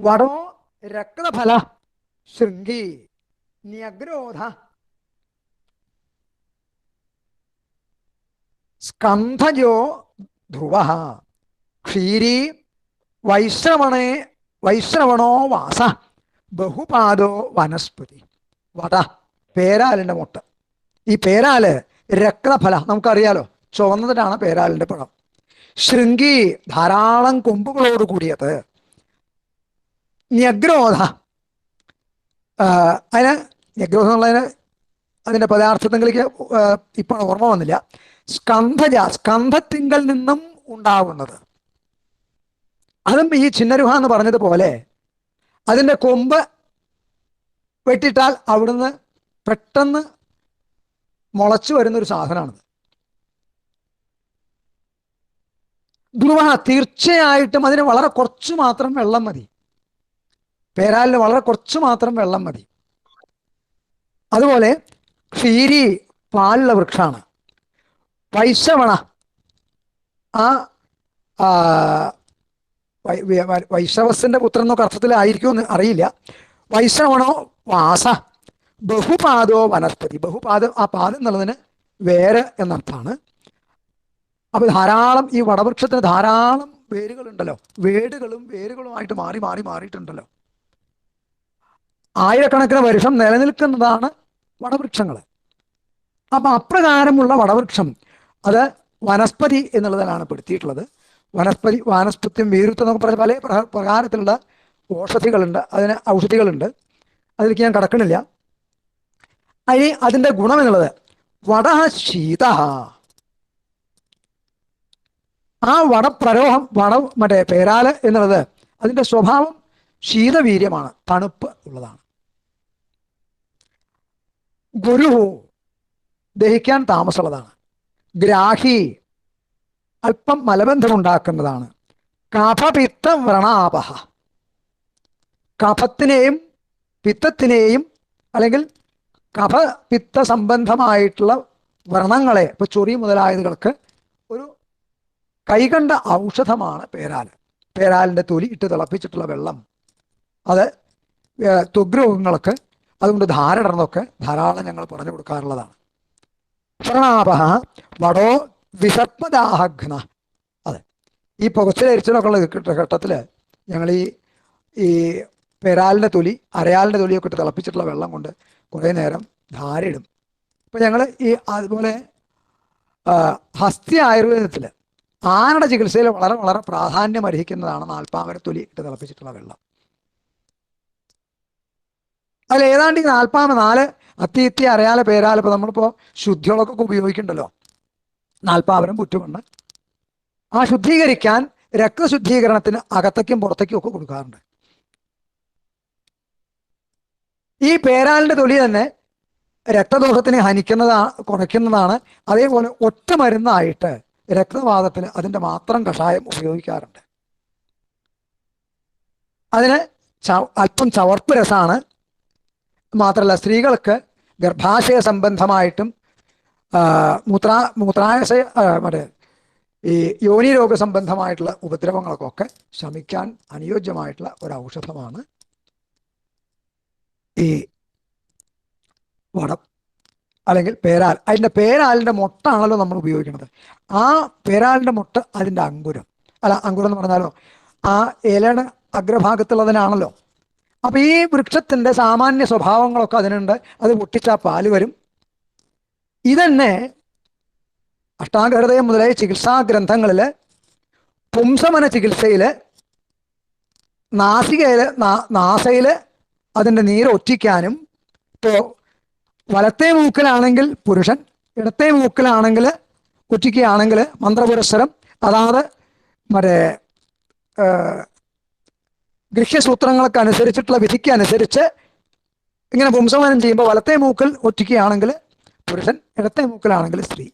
വടോ രക്തഫല ശൃംഗി ന്യഗ്രോധ. സ്കന്ധജോ ധ്രുവ. ക്ഷീരി വൈശ്രവണേ വൈശ്രവണോ വാസ. ബഹുപാദോ വനസ്പതി. വട പേരാലിന്റെ മുട്ട. ഈ പേരാൽ രക്തഫല നമുക്കറിയാലോ ചുവന്നതിനാണ് പേരാലിന്റെ പഴം. ശൃംഗി ധാരാളം കൊമ്പുകളോട് കൂടിയത്. ന്യഗ്രോധ. ആ, അതിന് ഞഗ്രോധം എന്നുള്ളതിന് അതിന്റെ പദാർത്ഥത്തിലേക്ക് ഇപ്പോൾ ഓർമ്മ വന്നില്ല. സ്കന്ധജ സ്കന്ധത്തിങ്കൽ നിന്നും ഉണ്ടാവുന്നത്. അതും ഈ ചിന്നരുഹ എന്ന് പറഞ്ഞതുപോലെ അതിന്റെ കൊമ്പ് വെട്ടിട്ടാൽ അവിടുന്ന് പെട്ടെന്ന് മുളച്ചു വരുന്നൊരു സാധനമാണത്. ധ്രുവ തീർച്ചയായിട്ടും അതിന് വളരെ കുറച്ച് മാത്രം വെള്ളം മതി. പേരാലിന് വളരെ കുറച്ച് മാത്രം വെള്ളം മതി. അതുപോലെ ക്ഷീരി പാലുള്ള വൃക്ഷമാണ് വൈശവണ ആ ആ, വൈ- വൈ- വൈ- വൈശ്രവസിന്റെ പുത്രൻ എന്നൊക്കെ അർത്ഥത്തിലായിരിക്കുമെന്ന് അറിയില്ല. വൈശവണോ വാസ ബഹുപാദോ വനസ്പതി. ബഹുപാദം ആ പാദം എന്നുള്ളതിന് വേര് എന്നർത്ഥമാണ്. അപ്പൊ ധാരാളം ഈ വടവൃക്ഷത്തിന് ധാരാളം വേരുകളുണ്ടല്ലോ. വേടുകളും വേരുകളുമായിട്ട് മാറി മാറി മാറിയിട്ടുണ്ടല്ലോ. ആയിരക്കണക്കിന് വർഷം നിലനിൽക്കുന്നതാണ് വടവൃക്ഷങ്ങൾ അപ്പൊ അപ്രകാരമുള്ള വടവൃക്ഷം അത് വനസ്പതി എന്നുള്ളതിലാണ് പെടുത്തിയിട്ടുള്ളത്. വനസ്പതി വാനസ്പത്യം വീരുത്വം എന്നൊക്കെ പറഞ്ഞ പല പ്ര- പ്രകാരത്തിലുള്ള ഔഷധികളുണ്ട് അതിന് ഔഷധികളുണ്ട്. അതിലേക്ക് ഞാൻ കടക്കണില്ല അതിന് അതിന്റെ ഗുണം എന്നുള്ളത് വട ശീത ആ വടപ്രരോഹം വട മറ്റേ പേരാൽ എന്നുള്ളത് അതിന്റെ സ്വഭാവം ശീതവീര്യമാണ് തണുപ്പ് ഉള്ളതാണ്. ഗുരു ദഹിക്കാൻ താമസമുള്ളതാണ്. ഗ്രാഹി അല്പം മലബന്ധമുണ്ടാക്കുന്നതാണ്. കഫപിത്ത വ്രണാപഹ. കഫത്തിനെയും പിത്തത്തിനെയും അല്ലെങ്കിൽ കഫ പിത്ത സംബന്ധമായിട്ടുള്ള വ്രണങ്ങളെ ഇപ്പൊ ചൊറി മുതലായതുകൾക്ക് ഒരു കൈകണ്ട ഔഷധമാണ് പേരാൽ പേരാലിന്റെ തൊലി ഇട്ട് തിളപ്പിച്ചിട്ടുള്ള വെള്ളം. അത് ഏർ ത്വഗ്രോഗങ്ങൾക്ക് അതുകൊണ്ട് ധാരണന്നൊക്കെ ധാരാളം ഞങ്ങൾ പറഞ്ഞു കൊടുക്കാറുള്ളതാണ്. പ്രണാപ വടോ വിസർപ്പദാഹഘ്ന അതെ. ഈ പുകച്ചിലരിച്ചിലൊക്കെ ഉള്ള ഘട്ടത്തിൽ ഞങ്ങൾ ഈ ഈ പെരാലിന്റെ തൊലി അരയാലിന്റെ തൊലിയൊക്കെ ഇട്ട് തിളപ്പിച്ചിട്ടുള്ള വെള്ളം കൊണ്ട് കുറേ നേരം ധാരയിടും. ഇപ്പം ഞങ്ങൾ ഈ അതുപോലെ ഹസ്തി ആയുർവേദത്തിൽ ആനയുടെ ചികിത്സയിൽ വളരെ വളരെ പ്രാധാന്യം അർഹിക്കുന്നതാണ് നാൽപ്പാമര തൊലി ഇട്ട് തിളപ്പിച്ചിട്ടുള്ള വെള്ളം. അതിൽ ഏതാണ്ട് ഈ നാൽപ്പാമ നാല് അത്തി ഇത്തി അറിയാല പേരാല ഇപ്പൊ നമ്മളിപ്പോ ശുദ്ധികളൊക്കെ ഉപയോഗിക്കണ്ടല്ലോ നാൽപ്പാവനം പുറ്റുമണ്ണ് ആ ശുദ്ധീകരിക്കാൻ രക്തശുദ്ധീകരണത്തിന് അകത്തേക്കും പുറത്തേക്കും ഒക്കെ കൊടുക്കാറുണ്ട്. ഈ പേരാലിന്റെ തൊലി തന്നെ രക്തദോഷത്തിനെ ഹനിക്കുന്നതാ കുറയ്ക്കുന്നതാണ്. അതേപോലെ ഒറ്റ മരുന്നായിട്ട് രക്തവാദത്തിന് അതിന്റെ മാത്രം കഷായം ഉപയോഗിക്കാറുണ്ട്. അതിന് അല്പം ചവർപ്പ് രസമാണ് മാത്രമല്ല സ്ത്രീകൾക്ക് ഗർഭാശയ സംബന്ധമായിട്ടും മൂത്രാ മൂത്രാശയ മറ്റേ ഈ യോനി രോഗ സംബന്ധമായിട്ടുള്ള ഉപദ്രവങ്ങൾക്കൊക്കെ ശമിക്കാൻ അനുയോജ്യമായിട്ടുള്ള ഒരു ഔഷധമാണ് ഈ വടം. അല്ലെങ്കിൽ പേരാൽ. അതിന്റെ പേരാലിന്റെ മുട്ടാണല്ലോ നമ്മൾ ഉപയോഗിക്കുന്നത്. ആ പേരാലിന്റെ മുട്ട അതിന്റെ അങ്കുരം. അല്ല അങ്കുരം എന്ന് പറഞ്ഞാലോ ആ ഇലയുടെ അഗ്രഭാഗത്തുള്ളതിനാണല്ലോ അപ്പൊ ഈ വൃക്ഷത്തിന്റെ സാമാന്യ സ്വഭാവങ്ങളൊക്കെ അതിനുണ്ട്. അത് പൊട്ടിച്ചാൽ പാൽ വരും. ഇതന്നെ അഷ്ടാംഗഹൃദയം മുതലായ ചികിത്സാ ഗ്രന്ഥങ്ങളിൽ പുംസമന ചികിത്സയിൽ നാസികയിൽ നാസയിൽ അതിന്റെ നീര് ഒറ്റിക്കാനും ഇപ്പോ വലത്തെ മൂക്കിലാണെങ്കിൽ പുരുഷൻ ഇടത്തെ മൂക്കിലാണെങ്കിൽ ഒറ്റിക്കുകയാണെങ്കിൽ മന്ത്രപുരസ്സരം അതാത് മറ്റേ ഗൃഹ്യസൂത്രങ്ങൾക്ക് അനുസരിച്ചിട്ടുള്ള വിധിക്ക് അനുസരിച്ച് ഇങ്ങനെ പുംസമാനം ചെയ്യുമ്പോൾ വലത്തെ മൂക്കൽ ഒറ്റിക്കുകയാണെങ്കിൽ പുരുഷൻ ഇടത്തെ മൂക്കിലാണെങ്കിൽ സ്ത്രീ.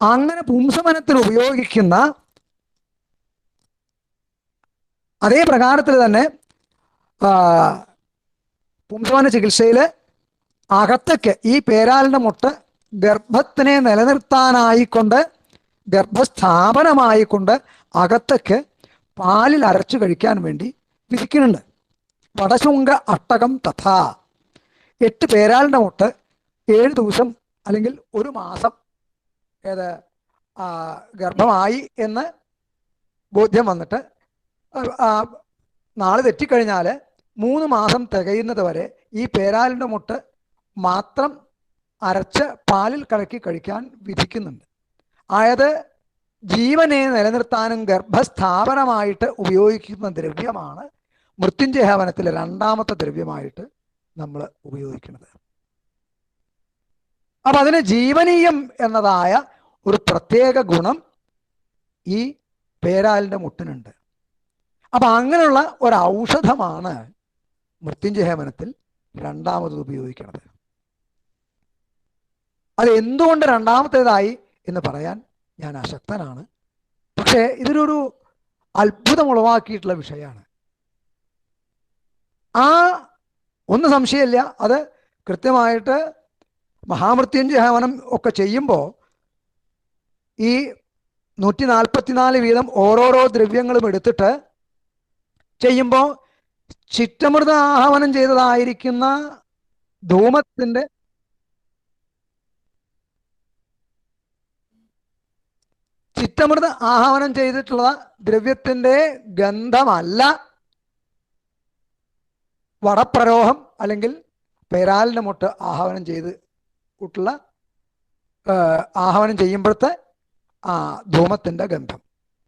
അങ്ങനെ പുംസമനത്തിൽ ഉപയോഗിക്കുന്ന അതേ പ്രകാരത്തിൽ തന്നെ പുംസമാന ചികിത്സയിൽ അകത്തേക്ക് ഈ പേരാലിന്റെ മുട്ട് ഗർഭത്തിനെ നിലനിർത്താനായിക്കൊണ്ട് ഗർഭസ്ഥാപനമായിക്കൊണ്ട് അകത്തേക്ക് പാലിൽ അരച്ചു കഴിക്കാൻ വേണ്ടി വിധിക്കുന്നുണ്ട് വടശുങ്ക അട്ടകം തഥാ. എട്ട് പേരാളിന്റെ മുട്ട് ഏഴ് ദിവസം അല്ലെങ്കിൽ ഒരു മാസം ഏത് ഗർഭമായി എന്ന് ബോധ്യം വന്നിട്ട് നാളെ തെറ്റിക്കഴിഞ്ഞാൽ മൂന്ന് മാസം തികയുന്നത് വരെ ഈ പേരാലിന്റെ മുട്ട് മാത്രം അരച്ച് പാലിൽ കലക്കി കഴിക്കാൻ വിധിക്കുന്നുണ്ട്. അതായത് ജീവനെ നിലനിർത്താനും ഗർഭസ്ഥാപനമായിട്ട് ഉപയോഗിക്കുന്ന ദ്രവ്യമാണ് മൃത്യുഞ്ജയ ഹവനത്തിലെ രണ്ടാമത്തെ ദ്രവ്യമായിട്ട് നമ്മൾ ഉപയോഗിക്കുന്നത്. അപ്പം അതിന് ജീവനീയം എന്നതായ ഒരു പ്രത്യേക ഗുണം ഈ പേരാലിന്റെ മുട്ടിനുണ്ട്. അപ്പം അങ്ങനെയുള്ള ഒരു ഔഷധമാണ് മൃത്യുഞ്ജയ ഹവനത്തിൽ രണ്ടാമത് ഉപയോഗിക്കുന്നത് അത് എന്തുകൊണ്ട് രണ്ടാമത്തേതായി എന്ന് പറയാൻ ഞാൻ അശക്തനാണ്. പക്ഷേ ഇതിനൊരു അത്ഭുതം ഉളവാക്കിയിട്ടുള്ള വിഷയമാണ്. ഒന്ന് സംശയമില്ല. അത് കൃത്യമായിട്ട് മഹാമൃത്യുഞ്ജയ ഹവനം ഒക്കെ ചെയ്യുമ്പോൾ ഈ നൂറ്റി നാൽപ്പത്തിനാല് വീതം ഓരോരോ ദ്രവ്യങ്ങളും എടുത്തിട്ട് ചെയ്യുമ്പോൾ ചിറ്റമൃത ആഹവനം ചെയ്തതായിരിക്കുന്ന ധൂമത്തിന്റെ ചിറ്റമൃത ആഹവനം ചെയ്തിട്ടുള്ള ദ്രവ്യത്തിന്റെ ഗന്ധമല്ല. വടപ്രരോഹം അല്ലെങ്കിൽ പെരാലിന് മുട്ട് ആഹ്വാനം ചെയ്ത് കൂട്ടുള്ള ആഹ്വാനം ചെയ്യുമ്പോഴത്തെ ആ ധൂമത്തിന്റെ ഗന്ധം.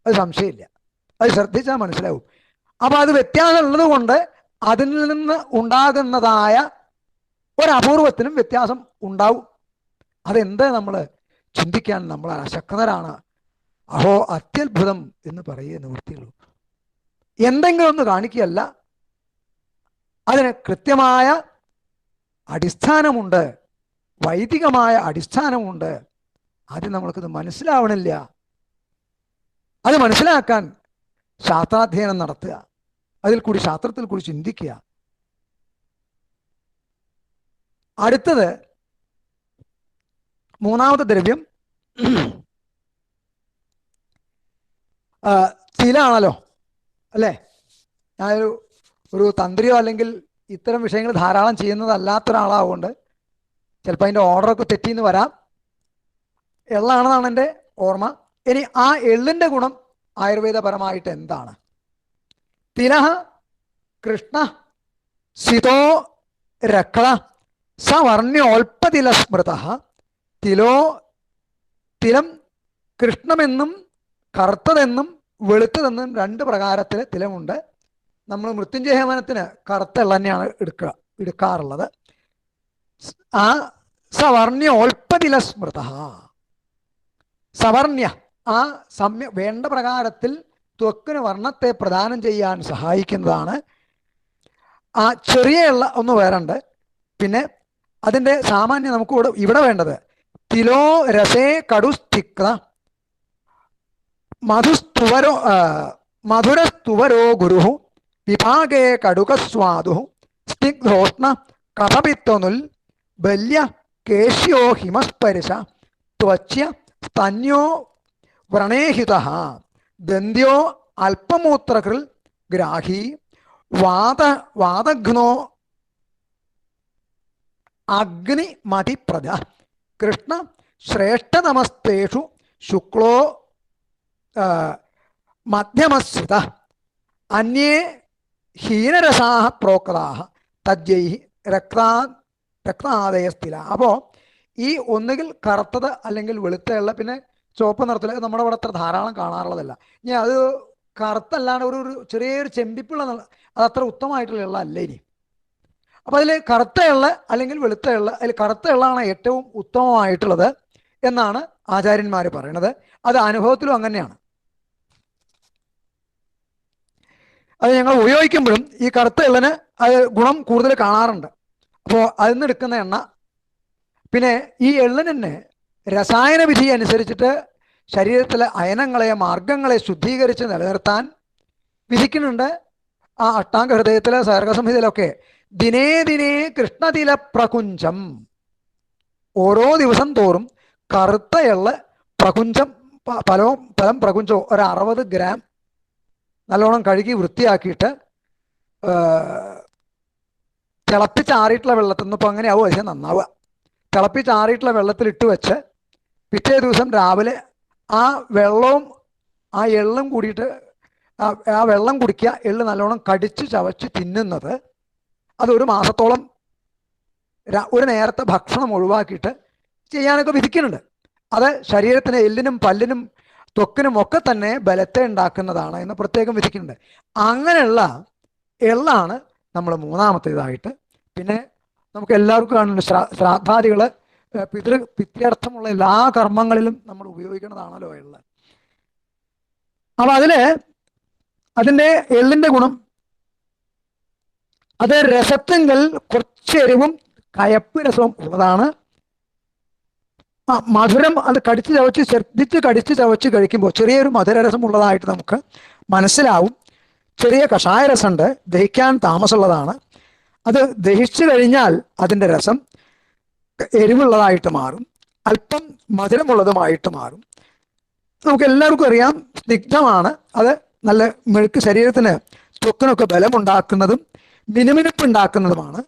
അത് സംശയമില്ല. അത് ശ്രദ്ധിച്ചാൽ മനസ്സിലാവും. അപ്പോൾ അത് വ്യത്യാസം ഉള്ളത് കൊണ്ട് അതിൽ നിന്ന് ഉണ്ടാകുന്നതായ ഒരപൂർവത്തിനും വ്യത്യാസം ഉണ്ടാവും. അതെന്ത് നമ്മൾ ചിന്തിക്കാൻ നമ്മൾ അശക്തരാണ്. അഹോ അത്യത്ഭുതം എന്ന് പറയുക നിവൃത്തിയുള്ളൂ എന്തെങ്കിലും ഒന്ന് കാണിക്കുകയല്ല. അതിന് കൃത്യമായ അടിസ്ഥാനമുണ്ട്. വൈദികമായ അടിസ്ഥാനമുണ്ട്. ആദ്യം നമ്മൾക്കത് മനസ്സിലാവണില്ല. അത് മനസ്സിലാക്കാൻ ശാസ്ത്രാധ്യയനം നടത്തുക. അതിൽ കൂടി ശാസ്ത്രത്തിൽ കൂടി ചിന്തിക്കുക. അടുത്തത് മൂന്നാമത്തെ ദ്രവ്യം ആ, ആണല്ലോ അല്ലേ? ഞാനൊരു ഒരു തന്ത്രിയോ അല്ലെങ്കിൽ ഇത്തരം വിഷയങ്ങൾ ധാരാളം ചെയ്യുന്നതല്ലാത്ത ഒരാളാവുകൊണ്ട് ചിലപ്പോൾ അതിന്റെ ഓർഡറൊക്കെ തെറ്റിന്ന് വരാം. എള്ളാണെന്നാണ് എന്റെ ഓർമ്മ. ഇനി ആ എള്ളിന്റെ ഗുണം ആയുർവേദപരമായിട്ട് എന്താണ്? തിനഹ കൃഷ്ണ സിതോ രക്ത സവർണ്യോൽപതില സ്മൃത. തിലോ തിലം കൃഷ്ണമെന്നും കറുത്തതെന്നും വെളുത്തതെന്നും രണ്ട് പ്രകാരത്തിൽ തിലമുണ്ട്. നമ്മൾ മൃത്യുഞ്ജയഹവനത്തിന് കറുത്ത എള്ള തന്നെയാണ് എടുക്കുക എടുക്കാറുള്ളത് ആ സവർണ്യോൽപതില സ്മൃത സവർണ്യ ആ സമ്യ വേണ്ട പ്രകാരത്തിൽ ത്വക്കിന് വർണത്തെ പ്രദാനം ചെയ്യാൻ സഹായിക്കുന്നതാണ്. ആ ചെറിയ എള്ള ഒന്ന് വേറുണ്ട്. പിന്നെ അതിന്റെ സാമാന്യം നമുക്ക് ഇവിടെ ഇവിടെ വേണ്ടത് തിലോ രസേ കടുസ്തിക്ത മധുസ്തുവരോ മധുരസ്തുവരോ ഗുരു വിഭാഗേ കടുകസ്വാദു സ്നിഗ്ധോഷ്ണ കഫപിത്വനുൽ ബല്യ കേശ്യോ ഹിമസ്പരിശ ത്വച്യ സ്തന്യോ വ്രണേഹിത ദന്ത്യോ അല്പമൂത്രകൃൽ ഗ്രാഹി വാത വാതഘ്നോ അഗ്നി മതിപ്രദ കൃഷ്ണ ശ്രേഷ്ഠതമസ്തേഷു ശുക്ലോ മധ്യമശ്രിത അന്യേ ഹീനരസാ പ്രോക്താഹ തജ്ജൈ രക്താ രക്താദയസ്ഥില അപ്പോൾ ഈ ഒന്നുകിൽ കറുത്തത് അല്ലെങ്കിൽ വെളുത്തയുള്ള പിന്നെ ചുവപ്പ് നിറത്തിൽ നമ്മുടെ ഇവിടെ അത്ര ധാരാളം കാണാറുള്ളതല്ല. ഇനി അത് കറുത്തല്ലാണ്ട് ഒരു ഒരു ചെറിയൊരു ചെമ്പിപ്പുള്ള അത് അത്ര ഉത്തമമായിട്ടുള്ള അല്ല ഇനി. അപ്പോൾ അതിൽ കറുത്തയുള്ള അല്ലെങ്കിൽ വെളുത്തയുള്ള അതിൽ കറുത്തയുള്ളതാണ് ഏറ്റവും ഉത്തമമായിട്ടുള്ളത് എന്നാണ് ആചാര്യന്മാർ പറയണത്. അത് അനുഭവത്തിലും അങ്ങനെയാണ്. അത് ഞങ്ങൾ ഉപയോഗിക്കുമ്പോഴും ഈ കറുത്ത എള്ളന് അത് ഗുണം കൂടുതൽ കാണാറുണ്ട്. അപ്പോൾ അതിൽ നിന്ന് എടുക്കുന്ന എണ്ണ. പിന്നെ ഈ എള്ളിന് രസായന വിധി അനുസരിച്ചിട്ട് ശരീരത്തിലെ അയനങ്ങളെ മാർഗങ്ങളെ ശുദ്ധീകരിച്ച് നിലനിർത്താൻ വിധിക്കുന്നുണ്ട്. ആ അഷ്ടാംഗ ഹൃദയത്തിലെ സർഗസംഹിതയിലൊക്കെ ദിനേ ദിനേ കൃഷ്ണതില പ്രകുഞ്ചം. ഓരോ ദിവസം തോറും കറുത്ത എള്ള് പ്രകുഞ്ചം പലവും പലം പ്രകുഞ്ചോ ഒരു അറുപത് ഗ്രാം നല്ലോണം കഴുകി വൃത്തിയാക്കിയിട്ട് തിളപ്പിച്ചാറിയിട്ടുള്ള വെള്ളത്തിൽ നിന്ന് ഇപ്പോൾ അങ്ങനെയാവും പക്ഷേ നന്നാവുക. തിളപ്പിച്ചാറിയിട്ടുള്ള വെള്ളത്തിൽ ഇട്ട് വെച്ച് പിറ്റേ ദിവസം രാവിലെ ആ വെള്ളവും ആ എള്ളും കൂടിയിട്ട് ആ വെള്ളം കുടിക്കുക എള്ള് നല്ലോണം കടിച്ച് ചവച്ച് തിന്നുന്നത് അതൊരു മാസത്തോളം ഒരു നേരത്തെ ഭക്ഷണം ഒഴിവാക്കിയിട്ട് ചെയ്യാനൊക്കെ വിധിക്കുന്നുണ്ട്. അത് ശരീരത്തിന് എല്ലിനും പല്ലിനും ത്വക്കിനും ഒക്കെ തന്നെ ബലത്തെ ഉണ്ടാക്കുന്നതാണ് എന്ന് പ്രത്യേകം വിധിക്കുന്നുണ്ട്. അങ്ങനെയുള്ള എള്ളാണ് നമ്മൾ മൂന്നാമത്തേതായിട്ട്. പിന്നെ നമുക്ക് എല്ലാവർക്കും കാണുന്നുണ്ട് ശ്രാ ശ്രാദ്ധാദികൾ പിതൃ പിത്യർത്ഥമുള്ള എല്ലാ കർമ്മങ്ങളിലും നമ്മൾ ഉപയോഗിക്കുന്നതാണല്ലോ എള്ള. അപ്പൊ അതിൽ അതിന്റെ എള്ളിന്റെ ഗുണം അത് രസത്തെങ്കിൽ കുറച്ചെരിവും കയപ്പ് രസവും ഉള്ളതാണ്. ആ മധുരം അത് കടിച്ച് ചവച്ച് ശ്രദ്ധിച്ച് കടിച്ച് ചവച്ച് കഴിക്കുമ്പോൾ ചെറിയൊരു മധുരരസം ഉള്ളതായിട്ട് നമുക്ക് മനസ്സിലാവും. ചെറിയ കഷായ രസമുണ്ട്. ദഹിക്കാൻ താമസമുള്ളതാണ്. അത് ദഹിച്ചു കഴിഞ്ഞാൽ അതിന്റെ രസം എരിവുള്ളതായിട്ട് മാറും. അല്പം മധുരമുള്ളതുമായിട്ട് മാറും. നമുക്ക് എല്ലാവർക്കും അറിയാം സ്നിഗ്ധമാണ്. അത് നല്ല മെഴുക്ക് ശരീരത്തിന് ത്വക്കിനൊക്കെ ബലമുണ്ടാക്കുന്നതും മിനുമിനുപ്പ് ഉണ്ടാക്കുന്നതുമാണ്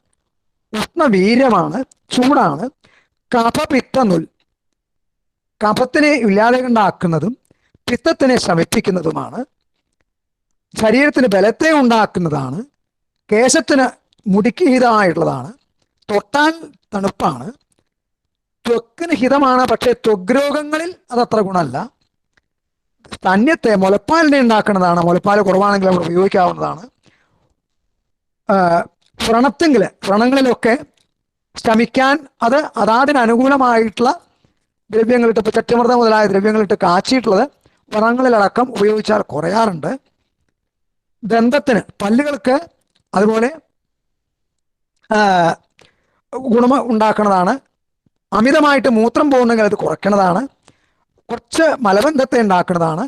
ഉഷ്ണവീര്യമാണ് ചൂടാണ്. കഫപിത്ത നുൽ കഫത്തിനെ ഇല്ലാതെ ഉണ്ടാക്കുന്നതും പിത്തത്തിനെ ശമിപ്പിക്കുന്നതുമാണ്. ശരീരത്തിന് ബലത്തെ ഉണ്ടാക്കുന്നതാണ്. കേശത്തിന് മുടിക്ക് ഹിതമായിട്ടുള്ളതാണ് തൊട്ടാൽ തണുപ്പാണ്. ത്വക്കിന് ഹിതമാണ് പക്ഷേ ത്വഗ്രോഗങ്ങളിൽ അതത്ര ഗുണമല്ല. തന്യത്തെ മുലപ്പാലിനെ ഉണ്ടാക്കുന്നതാണ്. മുലപ്പാൽ കുറവാണെങ്കിൽ നമ്മൾ ഉപയോഗിക്കാവുന്നതാണ്. വ്രണത്തെങ്കിൽ വ്രണങ്ങളിലൊക്കെ ശമിക്കാൻ അത് അതാതിന് അനുകൂലമായിട്ടുള്ള ദ്രവ്യങ്ങളിട്ട് ഇപ്പോൾ ചറ്റമൃതം മുതലായ ദ്രവ്യങ്ങളിട്ട് കാച്ചിയിട്ടുള്ളത് വ്രണങ്ങളിലടക്കം ഉപയോഗിച്ചാൽ കുറയാറുണ്ട്. ദന്തത്തിന് പല്ലുകൾക്ക് അതുപോലെ ഗുണമ ഗുണം ഉണ്ടാക്കുന്നതാണ് അമിതമായിട്ട് മൂത്രം പോകുന്നെങ്കിൽ അത് കുറയ്ക്കുന്നതാണ് കുറച്ച് മലബന്ധത്തെ ഉണ്ടാക്കുന്നതാണ്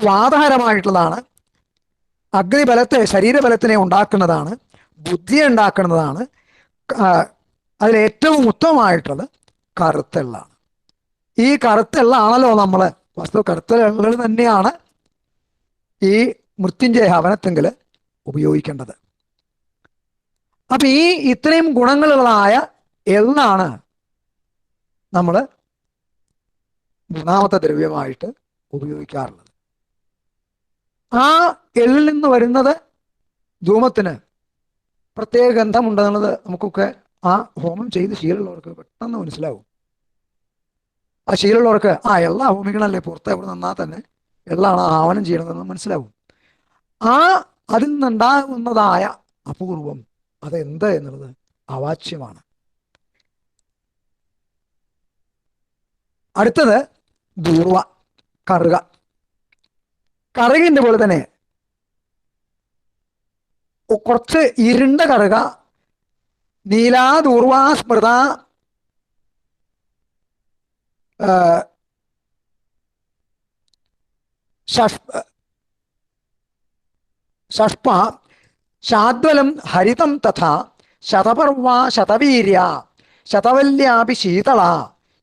വാതഹരമായിട്ടുള്ളതാണ് അഗ്നിബലത്തെ ശരീരബലത്തിനെ ഉണ്ടാക്കുന്നതാണ്. ബുദ്ധിയെ ഉണ്ടാക്കുന്നതാണ്. അതിലേറ്റവും ഉത്തമമായിട്ടുള്ളത് കറുത്തെള്ളാണ് ഈ കറുത്തെള്ളാണല്ലോ നമ്മൾ വസ്തു കറുത്തെള്ളകൾ തന്നെയാണ് ഈ മൃത്യുഞ്ജയ ഹവനത്തെങ്കിൽ ഉപയോഗിക്കേണ്ടത്. അപ്പൊ ഈ ഇത്രയും ഗുണങ്ങളുള്ളതായ എള്ളാണ് നമ്മൾ മൂന്നാമത്തെ ദ്രവ്യമായിട്ട് ഉപയോഗിക്കാറുള്ളത്. ആ എള്ളിൽ നിന്ന് വരുന്നത് ധൂമത്തിന് പ്രത്യേക ഗന്ധമുണ്ടെന്നുള്ളത് നമുക്കൊക്കെ ആ ഹോമം ചെയ്ത് ശീലമുള്ളവർക്ക് പെട്ടെന്ന് മനസ്സിലാവും. ആ ശീലമുള്ളവർക്ക് ആ എല്ലാ ഹോമിക്കണല്ലേ പുറത്ത് എവിടെ നിന്നാൽ തന്നെ എള്ളാണ് ആവനം ചെയ്യണതെന്ന് മനസ്സിലാവും. ആ അതിൽ നിന്നുണ്ടാകുന്നതായ അപൂർവം അതെന്ത് എന്നുള്ളത് അവാച്യമാണ്. അടുത്തത് ദൂർവ കറുക. കറുകിന്റെ പോലെ തന്നെ കുറച്ച് ഇരുണ്ട കറുക നീലാ ദൂർവ സ്മൃത ഷഷ്പ ശാദ്വലം ഹരിതം തഥാ ശതപർവ ശതവീര്യ ശതവല്യാപി ശീതള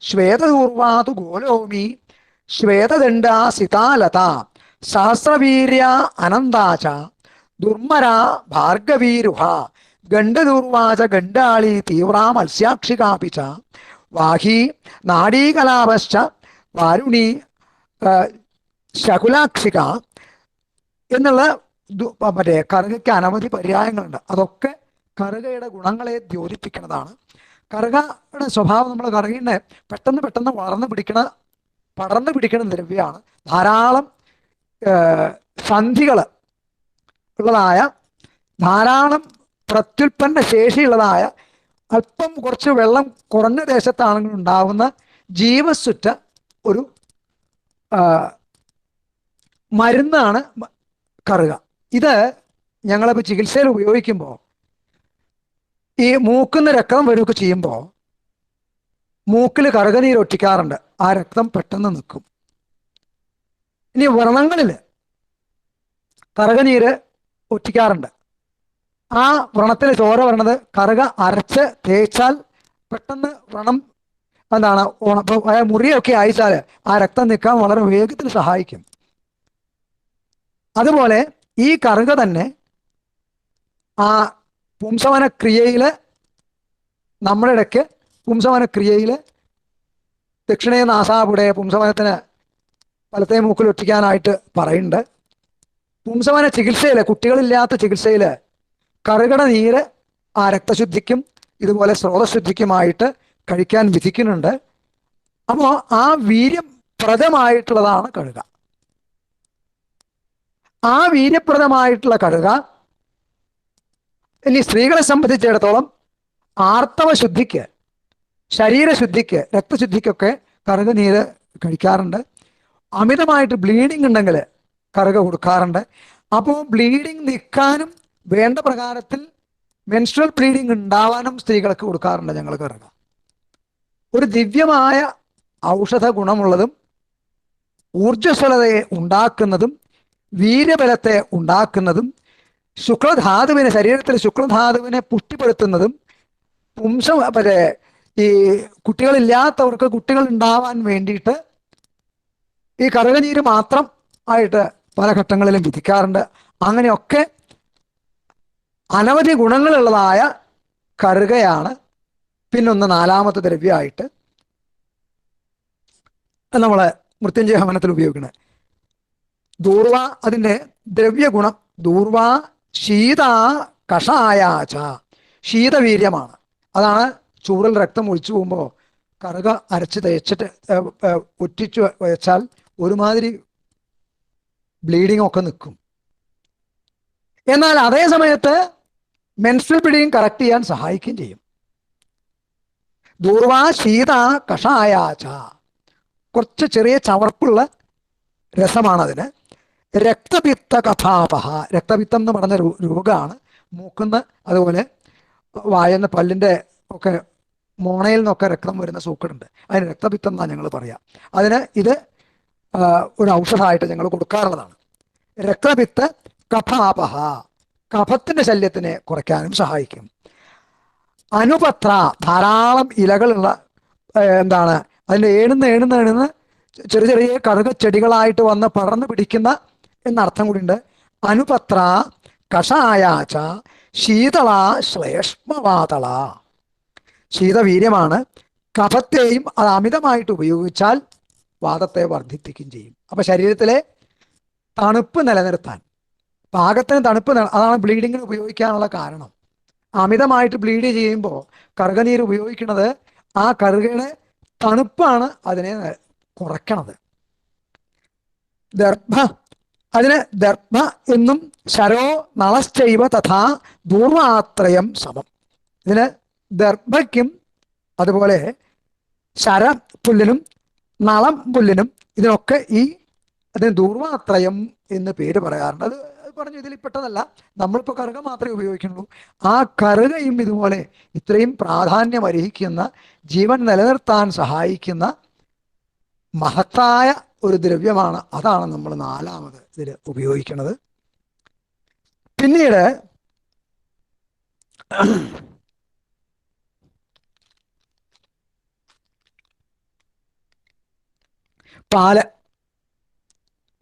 ശ്വേതദൂർവാതു ഗോലോമി ശ്വേതദണ്ഡ സിതാലത സഹസ്രവീര്യ അനന്താച ദുർമര ഭാർഗവീരുഹ ഗണ്ഡദൂർവാച ഗണ്ഡാളി തീവ്ര മത്സ്യാക്ഷി കാപിച്ച വാഹി നാഡീകലാപശ്ച വാരുണി ശകുലാക്ഷിക എന്നുള്ള മറ്റേ കറുകയ്ക്ക് അനവധി പര്യായങ്ങളുണ്ട്. അതൊക്കെ കറുകയുടെ ഗുണങ്ങളെ ദ്യോതിപ്പിക്കുന്നതാണ്. കറുകയുടെ സ്വഭാവം നമ്മൾ കറുകിനെ പെട്ടെന്ന് പെട്ടെന്ന് വളർന്നു പിടിക്കണ പടർന്നു പിടിക്കുന്ന ദ്രവ്യമാണ് ധാരാളം സന്ധികൾ ഉള്ളതായ ധാരാളം പ്രത്യുൽപ്പന്ന ശേഷിയുള്ളതായ അല്പം കുറച്ച് വെള്ളം കുറഞ്ഞ ദേശത്താണെങ്കിൽ ഉണ്ടാവുന്ന ജീവസുറ്റ ഒരു മരുന്നാണ് കറുക. ഇത് ഞങ്ങളിപ്പോൾ ചികിത്സയിൽ ഉപയോഗിക്കുമ്പോൾ ഈ മൂക്കുന്ന രക്തം വരുമൊക്കെ ചെയ്യുമ്പോൾ മൂക്കിൽ കറുകനീര് ഒട്ടിക്കാറുണ്ട്. ആ രക്തം പെട്ടെന്ന് നിൽക്കും. ഇനി വ്രണങ്ങളിൽ കറുകനീര് ഒറ്റിക്കാറുണ്ട് ആ വ്രണത്തിൽ ചോര വരണത് കറുക അരച്ച് തേച്ചാൽ പെട്ടെന്ന് വ്രണം എന്താണ് മുറിയൊക്കെ അയച്ചാൽ ആ രക്തം നിൽക്കാൻ വളരെ വേഗത്തിൽ സഹായിക്കും. അതുപോലെ ഈ കറുക തന്നെ ആ പുംസവന ക്രിയയിൽ നമ്മുടെ ഇടയ്ക്ക് പുംസവന ക്രിയയിൽ ദക്ഷിണേ നാസാപുടെ പുംസവനത്തിന് വലത്തെ മൂക്കിൽ ഒറ്റിക്കാനായിട്ട് പറയുന്നുണ്ട്. പുംസവന ചികിത്സയിൽ കുട്ടികളില്ലാത്ത ചികിത്സയിൽ കറുകട നീര് ആ രക്തശുദ്ധിക്കും ഇതുപോലെ സ്രോതശുദ്ധിക്കുമായിട്ട് കഴിക്കാൻ വിധിക്കുന്നുണ്ട്. അപ്പോൾ ആ വീര്യപ്രദമായിട്ടുള്ളതാണ് കഴുക. ആ വീര്യപ്രദമായിട്ടുള്ള കഴുക ഇനി സ്ത്രീകളെ സംബന്ധിച്ചിടത്തോളം ആർത്തവ ശുദ്ധിക്ക് ശരീരശുദ്ധിക്ക് രക്തശുദ്ധിക്കൊക്കെ കറുക നീര് കഴിക്കാറുണ്ട്. അമിതമായിട്ട് ബ്ലീഡിങ് ഉണ്ടെങ്കിൽ കറുക കൊടുക്കാറുണ്ട്. അപ്പോൾ ബ്ലീഡിങ് നിൽക്കാനും വേണ്ട പ്രകാരത്തിൽ മെൻസ്ട്രൽ ബ്ലീഡിങ് ഉണ്ടാവാനും സ്ത്രീകൾക്ക് കൊടുക്കാറുണ്ട് ഞങ്ങൾ കറുക ഒരു ദിവ്യമായ ഔഷധ ഗുണമുള്ളതും ഊർജസ്വലതയെ ഉണ്ടാക്കുന്നതും വീര്യബലത്തെ ഉണ്ടാക്കുന്നതും ശുക്ലധാതുവിനെ ശരീരത്തിൽ ശുക്ലധാതുവിനെ പുഷ്ടിപ്പെടുത്തുന്നതും പുംസ മറ്റേ ഈ കുട്ടികളില്ലാത്തവർക്ക് കുട്ടികൾ ഉണ്ടാവാൻ വേണ്ടിയിട്ട് ഈ കറുകനീര് മാത്രം ആയിട്ട് പല ഘട്ടങ്ങളിലും വിധിക്കാറുണ്ട്. അങ്ങനെയൊക്കെ അനവധി ഗുണങ്ങളുള്ളതായ കറുകയാണ് പിന്നൊന്ന് നാലാമത്തെ ദ്രവ്യമായിട്ട് നമ്മൾ മൃത്യുഞ്ജയ ഹവനത്തിൽ ഉപയോഗിക്കുന്നത് ദൂർവ അതിന്റെ ദ്രവ്യഗുണം ദൂർവ ശീത കഷായാച ശീതവീര്യമാണ്. അതാണ് ചൂടിൽ രക്തം ഒഴിച്ചു പോകുമ്പോൾ കറുക അരച്ച് തേച്ചിട്ട് ഒറ്റിച്ചു വെച്ചാൽ ഒരുമാതിരി ബ്ലീഡിംഗ് ഒക്കെ നിൽക്കും എന്നാൽ അതേ സമയത്ത് മെൻസ്ട്രൽ ബ്ലീഡിങ് കറക്റ്റ് ചെയ്യാൻ സഹായിക്കുകയും ചെയ്യും. ദൂർവാ ശീത കഷായാച കുറച്ച് ചെറിയ ചവർപ്പുള്ള രസമാണതിന്. രക്തപിത്ത കഥാപഹ. രക്തപിത്തം എന്ന് പറഞ്ഞ രോഗമാണ് മൂക്കുന്ന അതുപോലെ വായന്ന് പല്ലിന്റെ ഒക്കെ മോണയിൽ നിന്നൊക്കെ രക്തം വരുന്ന സൂക്കടുണ്ട്. അതിന് രക്തപിത്തം എന്നാണ് ഞങ്ങൾ പറയാം. അതിന് ഇത് ഒരു ഔഷധമായിട്ട് ഞങ്ങൾ കൊടുക്കാറുള്ളതാണ്. രക്തപിത്ത കഫാപഹ കഫത്തിന്റെ ശല്യത്തിനെ കുറയ്ക്കാനും സഹായിക്കും. അനുപത്ര ധാരാളം ഇലകളുള്ള എന്താണ് അതിന്റെ ഏണുന്ന ഏണുന്ന ഏണുന്ന ചെറിയ ചെറിയ കറുക ചെടികളായിട്ട് വന്ന് പടർന്നു പിടിക്കുന്ന എന്നർത്ഥം കൂടിയുണ്ട്. അനുപത്ര കഷായാച്ച ശീതള ശ്ലേഷ്മവാതള. ശീതവീര്യമാണ്. കഫത്തെയും അത് അമിതമായിട്ട് ഉപയോഗിച്ചാൽ വാദത്തെ വർദ്ധിപ്പിക്കുകയും ചെയ്യും. അപ്പൊ ശരീരത്തിലെ തണുപ്പ് നിലനിർത്താൻ പാകത്തിന് തണുപ്പ് അതാണ് ബ്ലീഡിങ്ങിന് ഉപയോഗിക്കാനുള്ള കാരണം. അമിതമായിട്ട് ബ്ലീഡ് ചെയ്യുമ്പോൾ കറുകനീര് ഉപയോഗിക്കുന്നത് ആ കറുകയുടെ തണുപ്പാണ് അതിനെ കുറയ്ക്കണത്. ദർഭ അതിന് ദർഭ എന്നും ശരോ നളശ്ചൈവ തഥാ ദൂർവാത്രയം സമം. ഇതിന് ദർഭയ്ക്കും അതുപോലെ ശര പുല്ലിനും നളം പുല്ലിനും ഇതിനൊക്കെ ഈ അതിന് ദൂർവാത്രയം എന്ന് പേര് പറയാറുണ്ട്. അത് പറഞ്ഞു ഇതിൽ പെട്ടതല്ല. നമ്മളിപ്പോൾ കറുക മാത്രമേ ഉപയോഗിക്കുന്നുള്ളൂ. ആ കറുകയും ഇതുപോലെ ഇത്രയും പ്രാധാന്യം അർഹിക്കുന്ന ജീവൻ നിലനിർത്താൻ സഹായിക്കുന്ന മഹത്തായ ഒരു ദ്രവ്യമാണ് അതാണ് നമ്മൾ നാലാമത് ഇതിൽ ഉപയോഗിക്കുന്നത്. പിന്നീട് പാൽ.